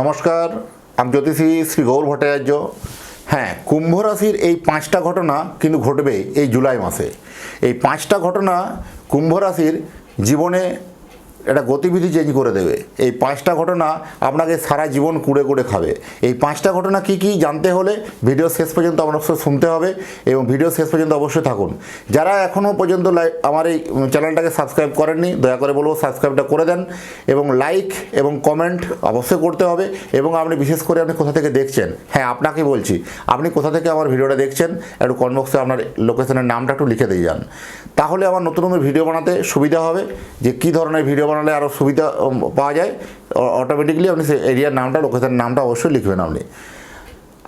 নমস্কার, আমি জ্যোতিষী শ্রী গৌর ভট্টাচার্য। হ্যাঁ কুম্ভ রাশির এই পাঁচটা ঘটনা কিন্তু ঘটবে এই জুলাই মাসে। এই পাঁচটা ঘটনা কুম্ভ রাশির জীবনে একটা গতিবিধি চেঞ্জ করে দেবে। এই পাঁচটা ঘটনা আপনাকে সারা জীবন কুড়ে কুড়ে খাবে। এই পাঁচটা ঘটনা কি কি জানতে হলে ভিডিও শেষ পর্যন্ত অবশ্যই শুনতে হবে এবং ভিডিও শেষ পর্যন্ত অবশ্যই থাকুন। যারা এখনও পর্যন্ত আমার এই চ্যানেলটাকে সাবস্ক্রাইব করেননি, দয়া করে বলব সাবস্ক্রাইবটা করে দেন এবং লাইক এবং কমেন্ট অবশ্যই করতে হবে এবং আপনি বিশেষ করে আপনি কোথা থেকে দেখছেন? হ্যাঁ আপনাকে বলছি, আপনি কোথা থেকে আমার ভিডিওটা দেখছেন? একটু কমেন্ট বক্সে আপনার লোকেশনের নামটা একটু লিখে দিয়ে যান। তাহলে আমার নতুন নতুন ভিডিও বানাতে সুবিধা হবে যে কী ধরনের ভিডিও বানালে আরও সুবিধা পাওয়া যায়। অটোমেটিকলি আপনি সেই এরিয়ার নামটা লোকেশনের নামটা অবশ্যই লিখবেন আপনি।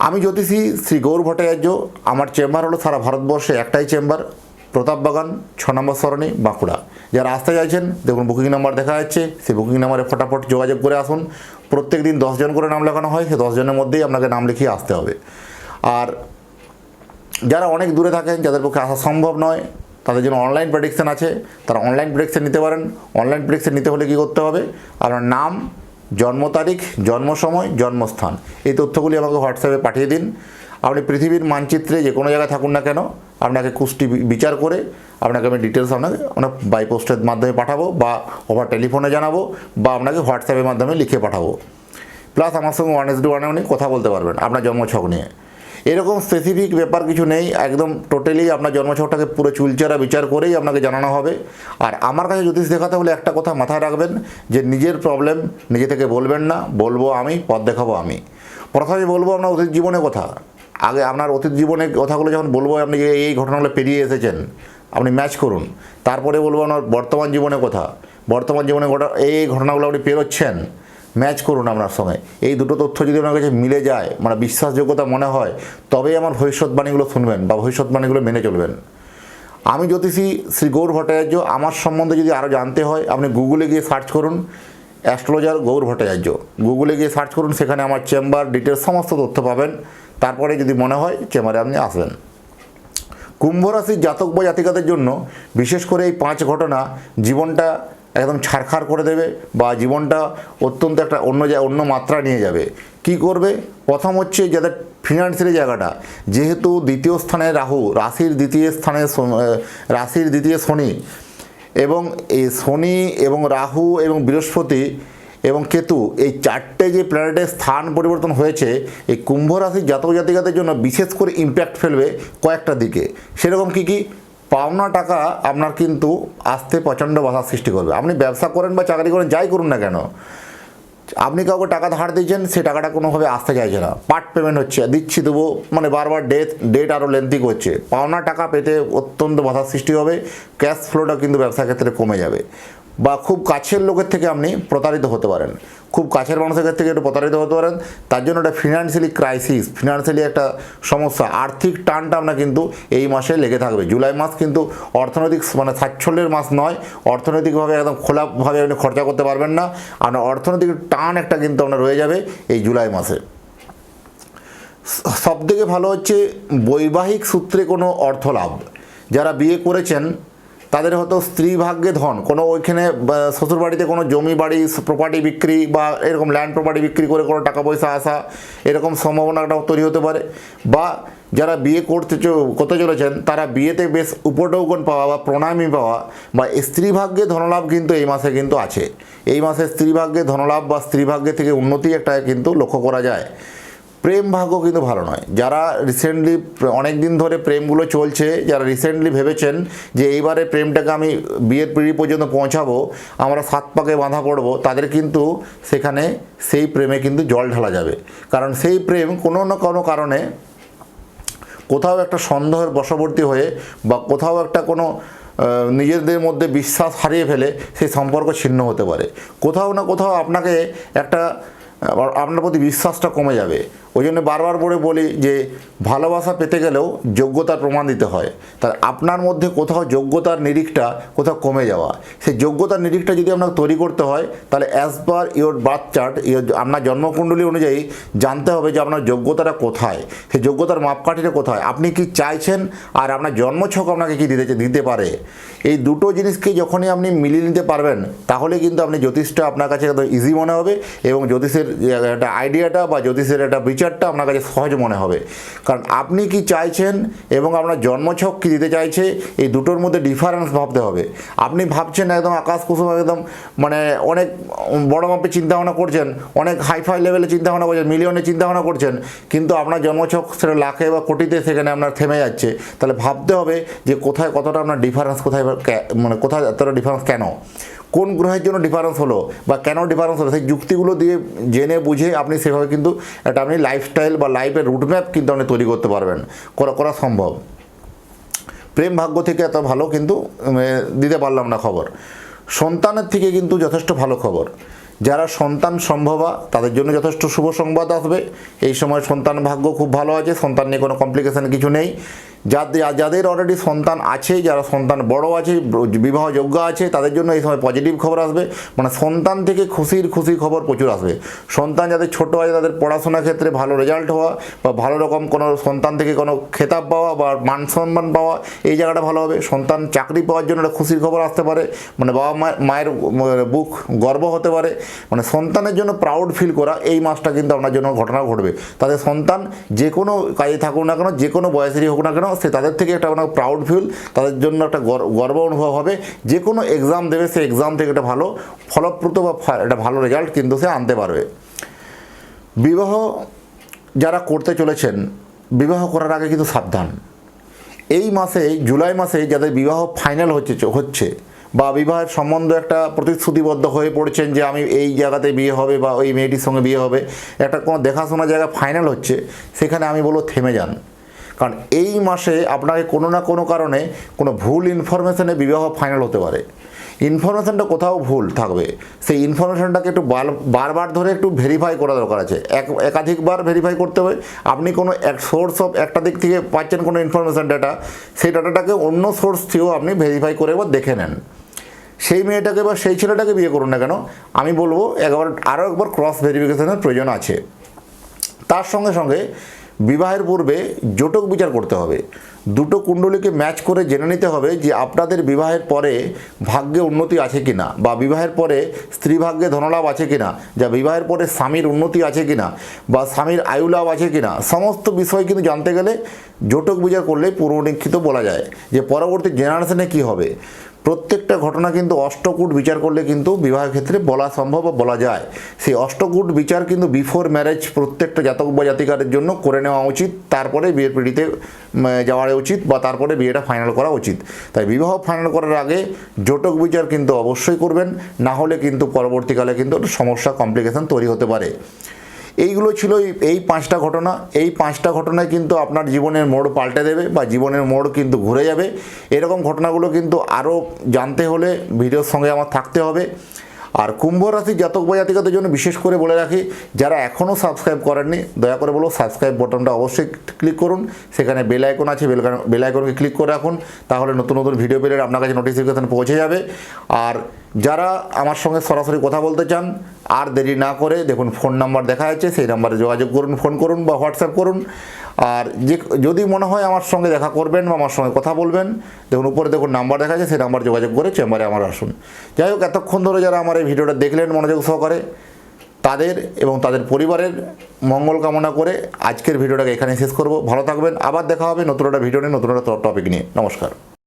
আমি জ্যোতিষী শ্রী গৌর ভট্টাচার্য, আমার চেম্বার হলো সারা ভারতবর্ষে একটাই চেম্বার প্রতাপ বাগান, ছ নম্বর সরণি, বাঁকুড়া। যারা আসতে চাইছেন দেখুন বুকিং নাম্বার দেখা যাচ্ছে, সেই বুকিং নাম্বারে ফটাফট যোগাযোগ করে আসুন। প্রত্যেক দিন দশজন করে নাম লেখানো হয়, সেই দশজনের মধ্যেই আপনাকে নাম লিখিয়ে আসতে হবে। আর যারা অনেক দূরে থাকেন, যাদের পক্ষে আসা সম্ভব নয় তাদের জন্য অনলাইন প্রেডিকশন আছে। তারা অনলাইন প্রেডিকশন নিতে পারেন। অনলাইন প্রেডিকশন নিতে হলে কী করতে হবে? আপনার নাম, জন্ম তারিখ, জন্ম সময়, জন্মস্থান। এই তথ্যগুলি আমাকে হোয়াটসঅ্যাপে পাঠিয়ে দিন। আপনি পৃথিবীর মানচিত্রে যে কোনো জায়গায় থাকুন না কেন, আপনাকে কুষ্টি বিচার করে আপনাকে আমি ডিটেলস আপনাকে আমরা বাই পোস্টের মাধ্যমে পাঠাবো বা ওভার টেলিফোনে জানাব বা আপনাকে হোয়াটসঅ্যাপের মাধ্যমে লিখে পাঠাবো। প্লাস আমার সঙ্গে ওয়ান এস ডি ওয়ানে উনি কথা বলতে পারবেন, আপনার জন্মছক নিয়ে। এরকম স্পেসিফিক ব্যাপার কিছু নেই, একদম টোটালি আপনার জন্মছকটাকে পুরো চুলচেরা বিচার করেই আপনাকে জানানো হবে। আর আমার কাছে জ্যোতিষ দেখাতে হলে একটা কথা মাথায় রাখবেন, যে নিজের প্রবলেম নিজে থেকে বলবেন না, বলব আমি, পথ দেখাবো আমি। প্রথমে বলব আপনার অতীত জীবনের কথা। আগে আপনার অতীত জীবনের কথাগুলো যখন বলব, আপনি যে এই ঘটনাগুলো পেরিয়ে এসেছেন, আপনি ম্যাচ করুন। তারপরে বলব আপনার বর্তমান জীবনের কথা। বর্তমান জীবনে ঘটা এই এই ঘটনাগুলো আপনি পেরোচ্ছেন। ম্যাচ করুন আপনার সঙ্গে। এই দুটো তথ্য যদি আপনার কাছে মিলে যায় মানে বিশ্বাসযোগ্যতা মনে হয়, তবেই আমার ভবিষ্যৎবাণীগুলো শুনবেন বা ভবিষ্যৎবাণীগুলো মেনে চলবেন। আমি জ্যোতিষী শ্রী গৌর ভট্টাচার্য, আমার সম্বন্ধে যদি আরও জানতে হয়, আপনি গুগলে গিয়ে সার্চ করুন, অ্যাস্ট্রোলজার গৌর ভট্টাচার্য। গুগলে গিয়ে সার্চ করুন, সেখানে আমার চেম্বার ডিটেলস সমস্ত তথ্য পাবেন। তারপরে যদি মনে হয়, চেম্বারে আপনি আসবেন। কুম্ভ রাশির জাতক বা জাতিকাদের জন্য বিশেষ করে এই পাঁচ ঘটনা জীবনটা একদম ছাড়খাড় করে দেবে বা জীবনটা অত্যন্ত একটা অন্য জা- অন্য মাত্রা নিয়ে যাবে। কি করবে? প্রথম হচ্ছে যাদের ফিনান্সিয়াল জায়গাটা, যেহেতু দ্বিতীয় স্থানে রাহু, রাশির দ্বিতীয় স্থানে রাশির দ্বিতীয় শনি এবং এই শনি এবং রাহু এবং বৃহস্পতি এবং কেতু এই চারটে যে প্ল্যানেটের স্থান পরিবর্তন হয়েছে, এই কুম্ভ রাশির জাতক জাতিকাদের জন্য বিশেষ করে ইম্প্যাক্ট ফেলবে কয়েকটা দিকে। সেরকম কি কি? পাওনা টাকা আপনার কিন্তু আসতে প্রচণ্ড বাধার সৃষ্টি করবে। আপনি ব্যবসা করেন বা চাকরি করেন, যাই করুন না কেন, আপনি কাউকে টাকা ধার দিয়েছেন, সে টাকাটা কোনোভাবে আসতে চাইছে না। পার্ট পেমেন্ট হচ্ছে, দিচ্ছি দেবো মানে বারবার ডেট ডেট আরও লেন্থি করছে। পাওনা টাকা পেতে অত্যন্ত বাধার সৃষ্টি হবে ক্যাশ ফ্লোটা কিন্তু ব্যবসা ক্ষেত্রে কমে যাবে। বা খুব কাছের লোকের থেকে আপনি প্রতারিত হতে পারেন। খুব কাছের মানুষের কাছ থেকে একটু প্রতারিত হতে পারেন। তার জন্য একটা ফিনান্সিয়ালি ক্রাইসিস ফিনান্সিয়ালি একটা সমস্যা, আর্থিক টানটা আপনার কিন্তু এই মাসে লেগে থাকবে। জুলাই মাস কিন্তু অর্থনৈতিক মানে সাচ্ছল্যের মাস নয়। অর্থনৈতিকভাবে একদম খোলাভাবে আপনি খরচা করতে পারবেন না। আপনার অর্থনৈতিক টান একটা কিন্তু আপনার রয়ে যাবে এই জুলাই মাসে। সব থেকে ভালো হচ্ছে বৈবাহিক সূত্রে কোনো অর্থ লাভ যারা বিয়ে করেছেন তাদের হয়তো স্ত্রী ভাগ্যে ধন। কোনো ওইখানে শ্বশুরবাড়িতে কোনো জমি বাড়ি প্রপার্টি বিক্রি, বা এরকম ল্যান্ড প্রপার্টি বিক্রি করে কোনো টাকা পয়সা আসা, এরকম সম্ভাবনাটাও তৈরি হতে পারে। বা যারা বিয়ে করতে করতে চলেছেন, তারা বিয়েতে বেশ উপটৌকন পাওয়া, বা প্রণামী পাওয়া, বা স্ত্রী ভাগ্যে ধনলাভ কিন্তু এই মাসে কিন্তু আছে। এই মাসে স্ত্রী ভাগ্যে ধনলাভ, বা স্ত্রী ভাগ্যে থেকে উন্নতি একটা কিন্তু লক্ষ্য করা যায়। প্রেম ভাগ্য কিন্তু ভালো নয়। যারা রিসেন্টলি অনেক দিন ধরে প্রেমগুলো চলছে, যারা রিসেন্টলি ভেবেছেন যে এইবারে প্রেমটাকে আমি বিয়ের পিঁড়ি পর্যন্ত পৌঁছাবো, আমরা সাত পাকে বাঁধা পড়ব তাদের কিন্তু সেখানে সেই প্রেমে কিন্তু জল ঢালা যাবে। কারণ সেই প্রেম কোনো না কোনো কারণে কোথাও একটা সন্দেহের বশবর্তী হয়ে বা কোথাও একটা কোনো নিজেদের মধ্যে বিশ্বাস হারিয়ে ফেলে সেই সম্পর্ক ছিন্ন হতে পারে। কোথাও না কোথাও আপনাকে একটা আপনার প্রতি বিশ্বাসটা কমে যাবে। ওই জন্য বারবার করে বলি যে ভালোবাসা পেতে গেলেও যোগ্যতার প্রমাণ দিতে হয়। তার আপনার মধ্যে কোথাও যোগ্যতার নিরিখটা কোথাও কমে যাওয়া। সেই যোগ্যতার নিরিখটা যদি আপনাকে তৈরি করতে হয়, তাহলে as per your birth chart আপনার জন্মকুণ্ডলী অনুযায়ী জানতে হবে যে আপনার যোগ্যতাটা কোথায়। সেই যোগ্যতার মাপকাঠিটা কোথায়? আপনি কি চাইছেন আর আপনার জন্মছক আপনাকে কি দিতে দিতে পারে? এই দুটো জিনিসকে যখনই আপনি মিলিয়ে নিতে পারবেন, তাহলে কিন্তু আপনি জ্যোতিষটা আপনার কাছে ইজি মনে হবে এবং জ্যোতিষের একটা আইডিয়াটা বা জ্যোতিষের একটা বিচারটা আপনার কাছে সহজ মনে হবে। কারণ আপনি কি চাইছেন এবং আপনার জন্মছক কী দিতে চাইছে, এই দুটোর মধ্যে ডিফারেন্স ভাবতে হবে। আপনি ভাবছেন একদম আকাশ কুসুম, একদম মানে অনেক বড় মাপে চিন্তাভাবনা করছেন, অনেক হাইফাই লেভেলে চিন্তাভাবনা করছেন মিলিয়নে চিন্তাভাবনা করছেন, কিন্তু আপনার জন্মছক সেটা লাখে বা কোটিতে সেখানে আপনার থেমে যাচ্ছে। তাহলে ভাবতে হবে যে কোথায় কতটা আপনার ডিফারেন্স কোথায় মানে কোথায় এতটা ডিফারেন্স কেন? কোন গ্রহের জন্য ডিফারেন্স হলো বা কেন ডিফারেন্স হলো? সেই যুক্তিগুলো দিয়ে জেনে বুঝে আপনি সেভাবে কিন্তু একটা আপনি লাইফস্টাইল বা লাইফের রুটম্যাপ কিন্তু আপনি তৈরি করতে পারবেন। করা করা সম্ভব। প্রেম ভাগ্য থেকে এত ভালো কিন্তু দিতে পারলাম না খবর। সন্তানের থেকে কিন্তু যথেষ্ট ভালো খবর। যারা সন্তান সম্ভবা, তাদের জন্য যথেষ্ট শুভ সংবাদ আসবে। এই সময় সন্তান ভাগ্য খুব ভালো আছে, সন্তান নিয়ে কোনো কমপ্লিকেশান কিছু নেই। যাদের যাদের অলরেডি সন্তান আছে, যারা সন্তান বড় আছে, বিবাহ যোগ্য আছে, তাদের জন্য এই সময় পজিটিভ খবর আসবে। মানে সন্তান থেকে খুশির, খুশি খবর প্রচুর আসবে। সন্তান যাদের ছোট আছে, তাদের পড়াশোনার ক্ষেত্রে ভালো রেজাল্ট হওয়া বা ভালো রকম কোনো সন্তান থেকে কোনো খেতাব পাওয়া বা মান সম্মান পাওয়া, এই জায়গাটা ভালো হবে। সন্তান চাকরি পাওয়ার জন্য একটা খুশির খবর আসতে পারে। মানে বাবা মা মায়ের বুক গর্ব হতে পারে। মানে সন্তানের জন্য প্রাউড ফিল করা, এই মাসটা কিন্তু আপনার জন্য ঘটনা ঘটবে। তাদের সন্তান যে কোনো কাজে থাকুক না কেন, যে কোনো বয়সেরই হোক না কেন সে তাদের থেকে একটা আপনার প্রাউড ফিল তাদের জন্য একটা গর- গর্ব অনুভব হবে। যে কোনো এক্সাম দেবে, সে এক্সাম থেকে একটা ভালো, ফলপ্রদ বা একটা ভালো রেজাল্ট কিন্তু সে আনতে পারবে। বিবাহ যারা করতে চলেছেন, বিবাহ করার আগে কিন্তু সাবধান। এই মাসে, জুলাই মাসে যাদের বিবাহ ফাইনাল হচ্ছে হচ্ছে, বা বিবাহের সম্বন্ধে একটা প্রতিশ্রুতিবদ্ধ হয়ে পড়ছেন যে, আমি এই জায়গাতে বিয়ে হবে বা ওই মেয়েটির সঙ্গে বিয়ে হবে। একটা কোনো দেখাশোনা জায়গা ফাইনাল হচ্ছে, সেখানে আমি বলব থেমে যান। কারণ এই মাসে আপনাকে কোনো না কোনো কারণে কোনো ভুল ইনফরমেশানে বিবাহ ফাইনাল হতে পারে। ইনফরমেশনটা কোথাও ভুল থাকবে। সেই ইনফরমেশনটাকে একটু বার- বারবার ধরে একটু ভেরিফাই করা দরকার আছে। এক, একাধিকবার ভেরিফাই করতে হবে। আপনি কোনো এক সোর্স অফ একটা দিক থেকে পাচ্ছেন কোনো ইনফরমেশন ডাটা সেই ডাটাটাকে অন্য সোর্স থেকেও আপনি ভেরিফাই করে একবার দেখে নেন। সেই মেয়েটাকে বা সেই ছেলেটাকে বিয়ে করুন না কেন, আমি বলব একবার আরও একবার ক্রস ভেরিফিকেশনের প্রয়োজন আছে। তার সঙ্গে সঙ্গে বিবাহের পূর্বে জোটক বিচার করতে হবে। দুটো কুণ্ডলীকে ম্যাচ করে জেনে নিতে হবে যে আপনাদের বিবাহের পরে ভাগ্যে উন্নতি আছে কি না বা বিবাহের পরে স্ত্রী ভাগ্যে ধনলাভ আছে কি না যা বিবাহের পরে স্বামীর উন্নতি আছে কি না বা স্বামীর আয়ু লাভ আছে কি না সমস্ত বিষয় কিন্তু জানতে গেলে জোটক বিচার করলে পূর্বনিক্ষিত বলা যায় যে পরবর্তী জেনারেশনে কি হবে। প্রত্যেকটা ঘটনা কিন্তু অষ্টকূট বিচার করলে কিন্তু বিবাহের ক্ষেত্রে বলা সম্ভব বা বলা যায়। সেই অষ্টকূট বিচার কিন্তু বিফোর ম্যারেজ প্রত্যেকটা জাতক বা জাতিকারের জন্য করে নেওয়া উচিত, তারপরে বিয়ের পিড়িতে যাওয়া উচিত বা তারপরে বিয়েটা ফাইনাল করা উচিত। তাই বিবাহ ফাইনাল করার আগে জটক বিচার কিন্তু অবশ্যই করবেন, না হলে কিন্তু পরবর্তীকালে কিন্তু সমস্যা কমপ্লিকেশন তৈরি হতে পারে। এইগুলো ছিল এই- পাঁচটা ঘটনা। এই পাঁচটা ঘটনায় কিন্তু আপনার জীবনের মোড় পাল্টে দেবে বা জীবনের মোড় কিন্তু ঘুরে যাবে। এরকম ঘটনাগুলো কিন্তু আরও জানতে হলে ভিডিওর সঙ্গে আমার থাকতে হবে। আর কুম্ভ রাশি জাতক বা জাতিকাদের জন্য বিশেষ করে বলে রাখি, যারা এখনও সাবস্ক্রাইব করেননি, দয়া করে বলো সাবস্ক্রাইব বটনটা অবশ্যই ক্লিক করুন। সেখানে বেল আইকন আছে বেল বেল আইকনকে ক্লিক করে রাখুন। তাহলে নতুন নতুন ভিডিও পেলে আপনার কাছে নোটিফিকেশান পৌঁছে যাবে। আর যারা আমার সঙ্গে সরাসরি কথা বলতে চান, আর দেরি না করে দেখুন, ফোন নাম্বার দেখা যাচ্ছে, সেই নাম্বারে যোগাযোগ করুন, ফোন করুন বা হোয়াটসঅ্যাপ করুন। আর যে, যদি মনে হয় আমার সঙ্গে দেখা করবেন বা আমার সঙ্গে কথা বলবেন, দেখুন, উপরে দেখুন নাম্বার দেখা যাচ্ছে, সেই নাম্বার যোগাযোগ করে চেম্বারে আমার আসুন। যাই হোক, এতক্ষণ ধরে যারা আমার এই ভিডিওটা দেখলেন, মনোযোগ সহকারে, তাদের এবং তাদের পরিবারের মঙ্গল কামনা করে আজকের ভিডিওটাকে এখানে শেষ করব। ভালো থাকবেন, আবার দেখা হবে নতুন একটা ভিডিও নিয়ে, নতুন একটা টপিক নিয়ে। নমস্কার।